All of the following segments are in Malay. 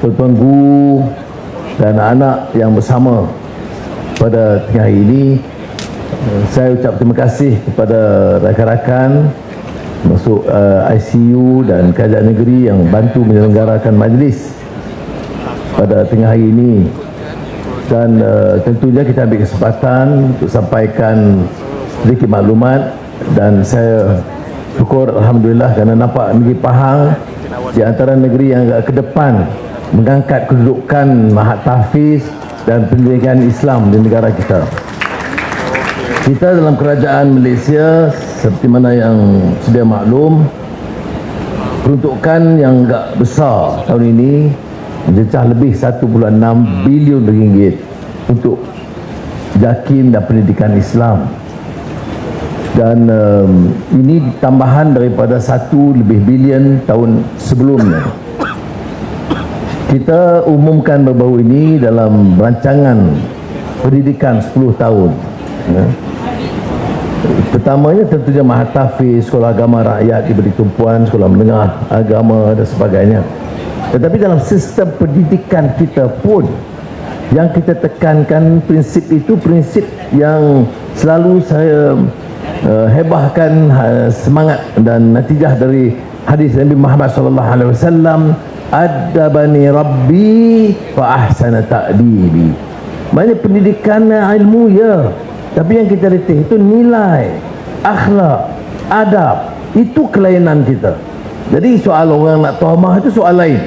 guru dan anak-anak yang bersama pada tengah hari ini eh, saya ucap terima kasih kepada rakan-rakan masuk uh, ICU dan kerajaan negeri yang bantu menyelenggarakan majlis pada tengah hari ini. Dan uh, tentunya kita ambil kesempatan untuk sampaikan sedikit maklumat dan saya syukur Alhamdulillah kerana nampak negeri Pahang di antara negeri yang agak ke depan mengangkat kedudukan Mahat Tahfiz dan pendidikan Islam di negara kita. Kita dalam kerajaan Malaysia seperti mana yang sedia maklum peruntukan yang agak besar tahun ini mencecah lebih 1.6 bilion ringgit untuk jakim dan pendidikan Islam. Dan um, ini tambahan daripada satu lebih bilion tahun sebelumnya kita umumkan baru-baru ini dalam rancangan pendidikan 10 tahun ya. pertamanya tentunya Mahatafiz sekolah agama rakyat diberi tumpuan sekolah menengah agama dan sebagainya tetapi dalam sistem pendidikan kita pun yang kita tekankan prinsip itu prinsip yang selalu saya uh, hebahkan uh, semangat dan natijah dari hadis Nabi Muhammad sallallahu alaihi wasallam adabani rabbi fa ahsana ta'dibi. Maknanya pendidikan ilmu ya. Tapi yang kita letih itu nilai akhlak adab. Itu kelainan kita. Jadi soal orang nak tahmah itu soal lain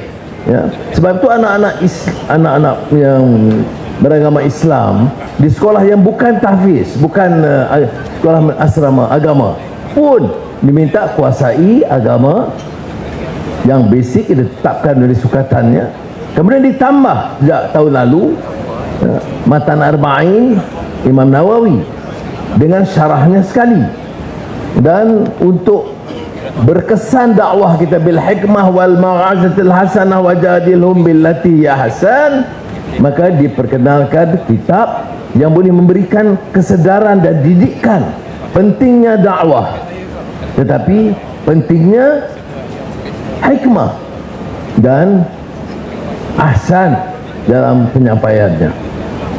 ya. Sebab itu anak-anak anak-anak yang beragama Islam di sekolah yang bukan tahfiz bukan uh, sekolah asrama agama pun diminta kuasai agama yang basic ditetapkan dari sukatannya kemudian ditambah sejak tahun lalu ya, Matan Arba'in Imam Nawawi. Dengan syarahnya sekali. Dan untuk berkesan dakwah kita bil hikmah wal ma'azatil hasanah wajadilhum billati ya hasan maka diperkenalkan kitab yang boleh memberikan kesedaran dan didikan pentingnya dakwah. Tetapi pentingnya hikmah dan ahsan dalam penyampaiannya.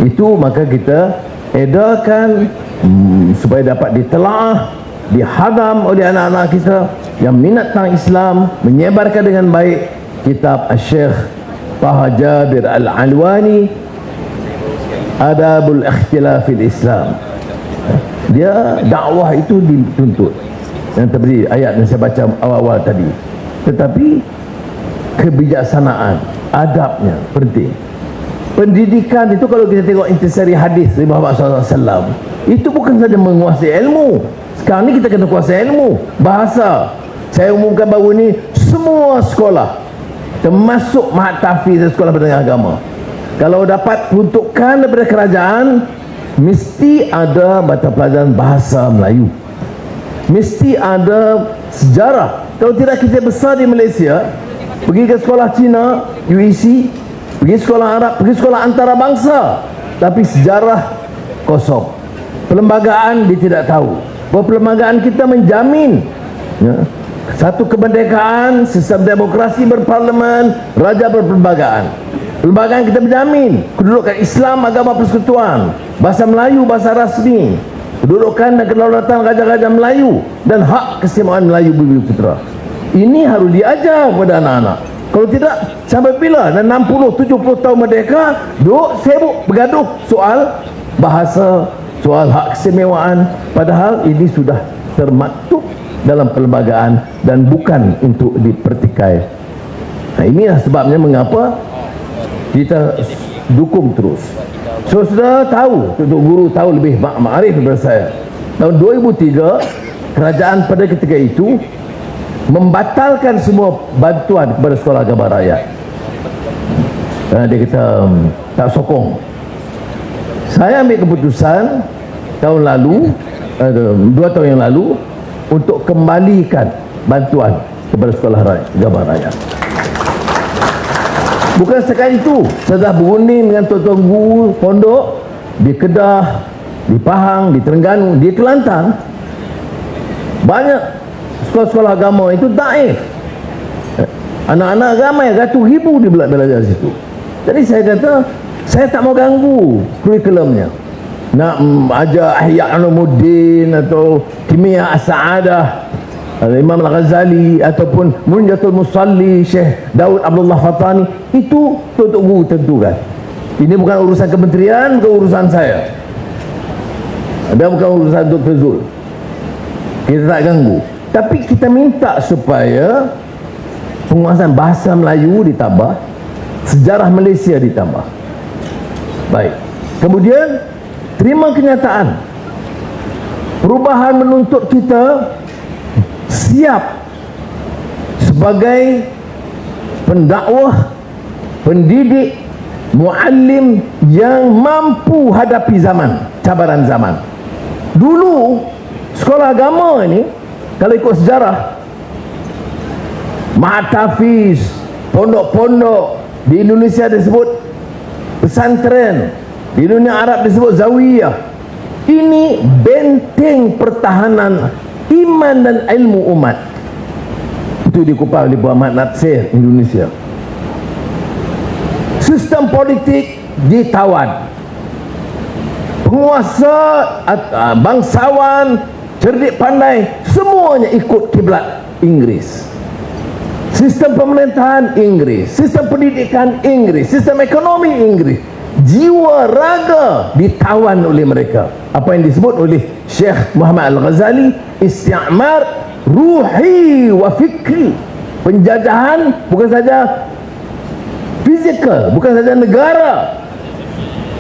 Itu maka kita edarkan hmm, supaya dapat ditelaah dihadam oleh anak-anak kita yang minat tentang Islam menyebarkan dengan baik kitab Syekh Taha Jabir Al-Alwani Adabul Ikhtilafil Islam dia dakwah itu dituntut. Yang tadi ayat yang saya baca awal-awal tadi tetapi kebijaksanaan adabnya penting. Pendidikan itu kalau kita tengok intisari hadis dari Muhammad SAW itu bukan saja menguasai ilmu. Sekarang ni kita kena kuasai ilmu bahasa. Saya umumkan baru ni semua sekolah termasuk mahat tahfiz dan sekolah menengah agama kalau dapat peruntukan daripada kerajaan mesti ada mata pelajaran bahasa Melayu. Mesti ada sejarah kalau tidak kita besar di Malaysia pergi ke sekolah Cina UEC pergi sekolah Arab pergi sekolah antarabangsa. Tapi sejarah kosong. Perlembagaan dia tidak tahu. Bahawa perlembagaan kita menjamin ya, satu kemerdekaan sistem demokrasi berparlimen raja berperlembagaan. Perlembagaan kita menjamin kedudukan Islam agama persekutuan. Bahasa Melayu bahasa rasmi kedudukan dan kedaulatan raja-raja Melayu dan hak keseimbangan Melayu bumi putra ini harus diajar kepada anak-anak. Kalau tidak sampai bila dan 60 70 tahun merdeka duk sibuk bergaduh soal bahasa soal hak kesemewaan. Padahal ini sudah termaktub dalam perlembagaan dan bukan untuk dipertikai. Nah inilah sebabnya mengapa kita dukung terus So sudah tahu Untuk guru tahu lebih mak daripada saya. Tahun 2003 Kerajaan pada ketika itu Membatalkan semua bantuan kepada sekolah agama rakyat Kerana dia kata um, Tak sokong. Saya ambil keputusan Tahun lalu uh, Dua tahun yang lalu Untuk kembalikan bantuan Kepada sekolah rakyat, agama rakyat Bukan setakat itu. Saya dah berunding dengan tuan-tuan guru pondok Di Kedah Di Pahang Di Terengganu. Di Kelantan Banyak Sekolah-sekolah agama itu daif. Anak-anak ramai ratus ribu bela- belajar situ. Jadi saya kata saya tak mau ganggu kurikulumnya. Nak mm, ajar Ahya Ulumuddin atau Kimia As-Sa'adah Imam Al-Ghazali ataupun Munjatul Musalli Syekh Daud Abdullah Fatani itu Tok Guru tentukan ini bukan urusan kementerian bukan urusan saya. Dan bukan urusan Dr. Zul. Kita tak ganggu. Tapi kita minta supaya penguasaan bahasa Melayu ditambah sejarah Malaysia ditambah. Baik. Kemudian terima kenyataan. Perubahan menuntut kita siap sebagai pendakwah pendidik muallim yang mampu hadapi zaman cabaran zaman. Dulu sekolah agama ini kalau ikut sejarah Mahat Hafiz pondok-pondok di Indonesia disebut pesantren di dunia Arab disebut zawiyah. Ini benteng pertahanan iman dan ilmu umat. Itu dikupas oleh Muhammad Natsir Indonesia. Sistem politik ditawan. Penguasa uh, bangsawan cerdik pandai semuanya ikut kiblat Inggris sistem pemerintahan Inggris sistem pendidikan Inggris sistem ekonomi Inggris jiwa raga ditawan oleh mereka. Apa yang disebut oleh Syekh Muhammad Al-Ghazali? Isti'mar ruhi wa fikri. Penjajahan bukan saja fizikal bukan saja negara.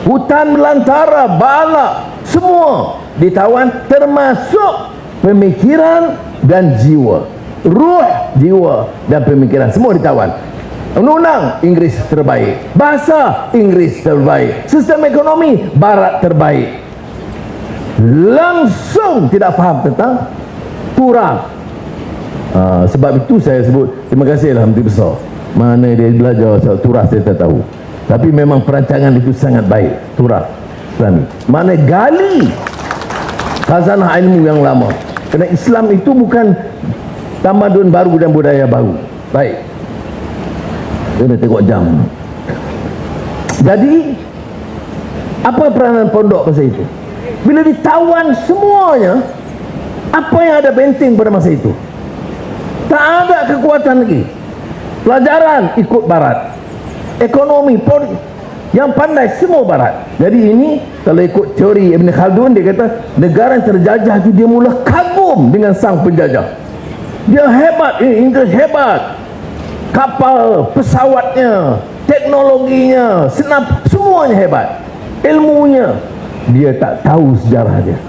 Hutan belantara bala semua ditawan termasuk pemikiran dan jiwa. Ruh jiwa dan pemikiran semua ditawan undang-undang Inggris terbaik. Bahasa Inggris terbaik. Sistem ekonomi barat terbaik. Langsung tidak faham tentang turaf uh, sebab itu saya sebut terima kasih lah Menteri Besar. Mana dia belajar soal turaf saya tak tahu. Tapi memang perancangan itu sangat baik turaf Islami. Mana gali khazanah ilmu yang lama. Kerana Islam itu bukan tamadun baru dan budaya baru. Baik kita tengok jam. Jadi apa peranan pondok masa itu? Bila ditawan semuanya apa yang ada benteng pada masa itu? Tak ada kekuatan lagi. Pelajaran ikut barat. Ekonomi politik yang pandai semua barat. Jadi ini kalau ikut teori Ibn Khaldun dia kata negara yang terjajah itu dia mula kagum dengan sang penjajah. Dia hebat eh, Inggris hebat kapal pesawatnya teknologinya senap semuanya hebat. Ilmunya dia tak tahu sejarah dia.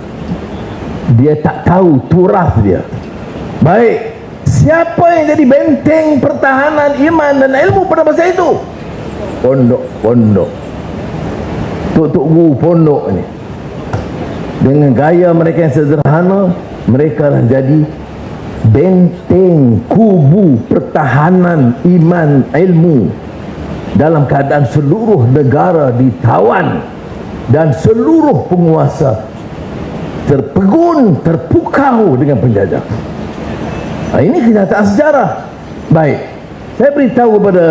Dia tak tahu turaf dia. Baik siapa yang jadi benteng pertahanan iman dan ilmu pada masa itu? Pondok-pondok. Tuk-tuk guru pondok ni. Dengan gaya mereka yang sederhana mereka lah jadi benteng kubu pertahanan iman ilmu dalam keadaan seluruh negara ditawan dan seluruh penguasa terpegun terpukau dengan penjajah. Nah, ini kenyataan sejarah. Baik saya beritahu kepada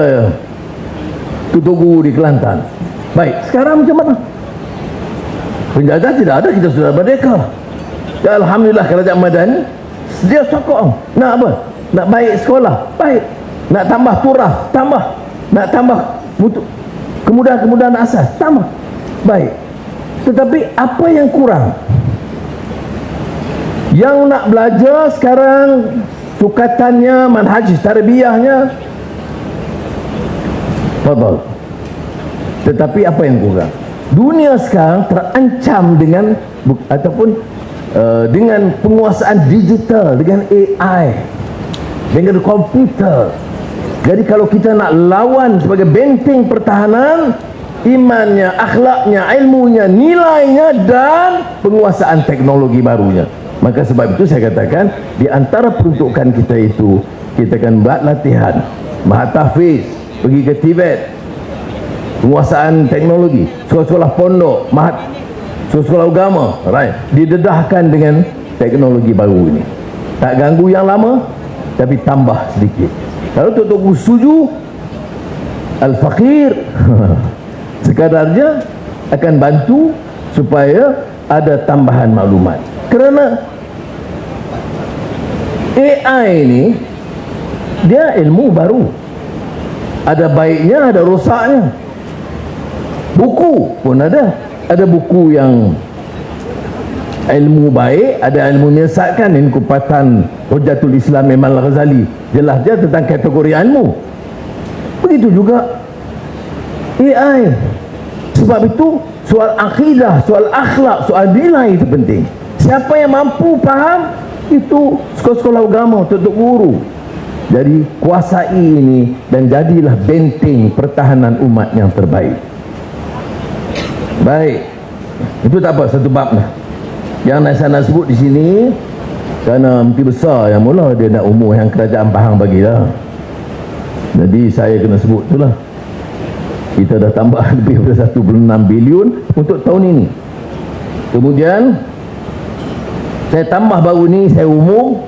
tutup guru di Kelantan. Baik sekarang macam mana? Penjajah tidak ada kita sudah merdeka. Ya Alhamdulillah kerajaan Madani dia sokong. Nak apa? Nak baik sekolah? Baik. Nak tambah turah tambah. Nak tambah kemudahan-kemudahan asas? Tambah. Baik. Tetapi apa yang kurang? Yang nak belajar sekarang sukatannya manhaj tarbiyahnya fadal. Tetapi apa yang kurang? Dunia sekarang terancam dengan ataupun uh, dengan penguasaan digital dengan AI dengan komputer. Jadi kalau kita nak lawan sebagai benteng pertahanan imannya, akhlaknya, ilmunya, nilainya dan penguasaan teknologi barunya. Maka sebab itu saya katakan di antara peruntukan kita itu kita akan buat latihan. Mahatahfiz pergi ke Tibet. Penguasaan teknologi. Sekolah-sekolah pondok. Mahat sekolah-sekolah agama right didedahkan dengan teknologi baru ini. Tak ganggu yang lama tapi tambah sedikit. Kalau Tok Guru setuju Al-Fakir sekadarnya akan bantu supaya ada tambahan maklumat. Kerana AI ini dia ilmu baru. Ada baiknya ada rosaknya buku pun ada ada buku yang ilmu baik ada ilmu menyesatkan. Ini kupatan Hujatul Islam Imam Al-Ghazali. Jelas dia tentang kategori ilmu. Begitu juga AI sebab itu soal akidah soal akhlak soal nilai itu penting. Siapa yang mampu faham itu sekolah-sekolah agama untuk guru. Jadi kuasai ini dan jadilah benteng pertahanan umat yang terbaik baik. Itu tak apa satu bab lah. Yang saya nak sebut di sini kerana Menteri Besar yang mula dia nak umur yang kerajaan Pahang bagilah jadi saya kena sebut tu lah. Kita dah tambah lebih daripada 1.6 bilion untuk tahun ini. Kemudian saya tambah baru ni saya umum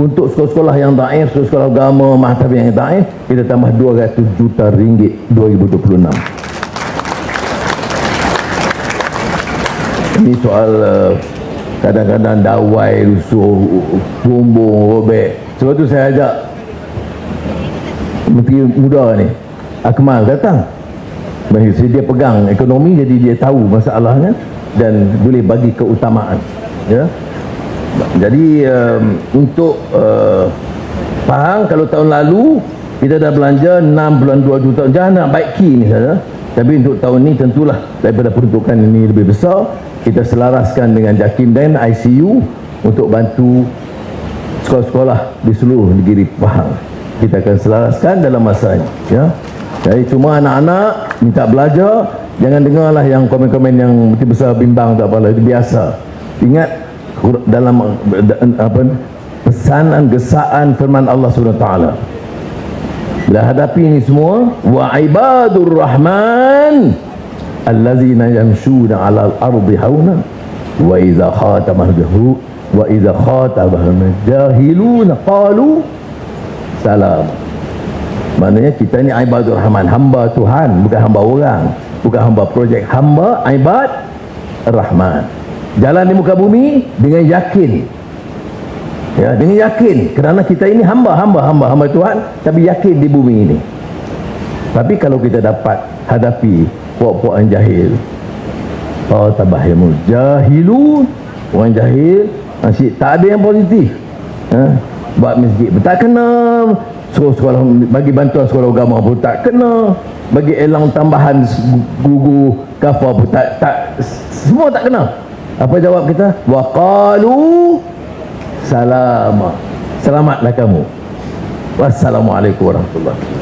untuk sekolah-sekolah yang daif sekolah-sekolah agama mahtab yang daif kita tambah 200 juta ringgit 2026 ini soal uh, kadang-kadang dawai rusuh bumbung robek. Sebab tu saya ajak menteri muda ni Akmal datang. Maksudnya dia pegang ekonomi jadi dia tahu masalahnya dan boleh bagi keutamaan ya. Jadi um, untuk uh, Pahang kalau tahun lalu kita dah belanja 6 bulan 2 juta jangan nak baik key ni saja tapi untuk tahun ni tentulah daripada peruntukan ini lebih besar kita selaraskan dengan JAKIM dan ICU untuk bantu sekolah-sekolah di seluruh negeri Pahang. Kita akan selaraskan dalam masa ini ya. Jadi cuma anak-anak minta belajar jangan dengarlah yang komen-komen yang mesti besar bimbang tak apalah itu biasa. Ingat dalam apa pesanan gesaan firman Allah Subhanahu taala. Bila hadapi ini semua wa ibadur rahman allazina yamshuna 'alal ardi hauna wa idza khatamahum wa idza khatabahum jahilun qalu salam maknanya kita ni ibadur rahman. Hamba Tuhan bukan hamba orang. Bukan hamba projek. Hamba ibad rahman. Jalan di muka bumi dengan yakin. Ya dengan yakin. Kerana kita ini hamba hamba hamba hamba Tuhan tapi yakin di bumi ini. Tapi kalau kita dapat hadapi puak-puak yang jahil. Oh tabahimu. Jahilu orang jahil masih tak ada yang positif. Ha? buat masjid tak kena. Sekolah, sekolah bagi bantuan sekolah agama pun tak kena. Bagi elang tambahan gugu kafar pun tak, tak semua tak kena. Apa jawab kita? Waqalu salama. Selamatlah kamu. Wassalamualaikum warahmatullahi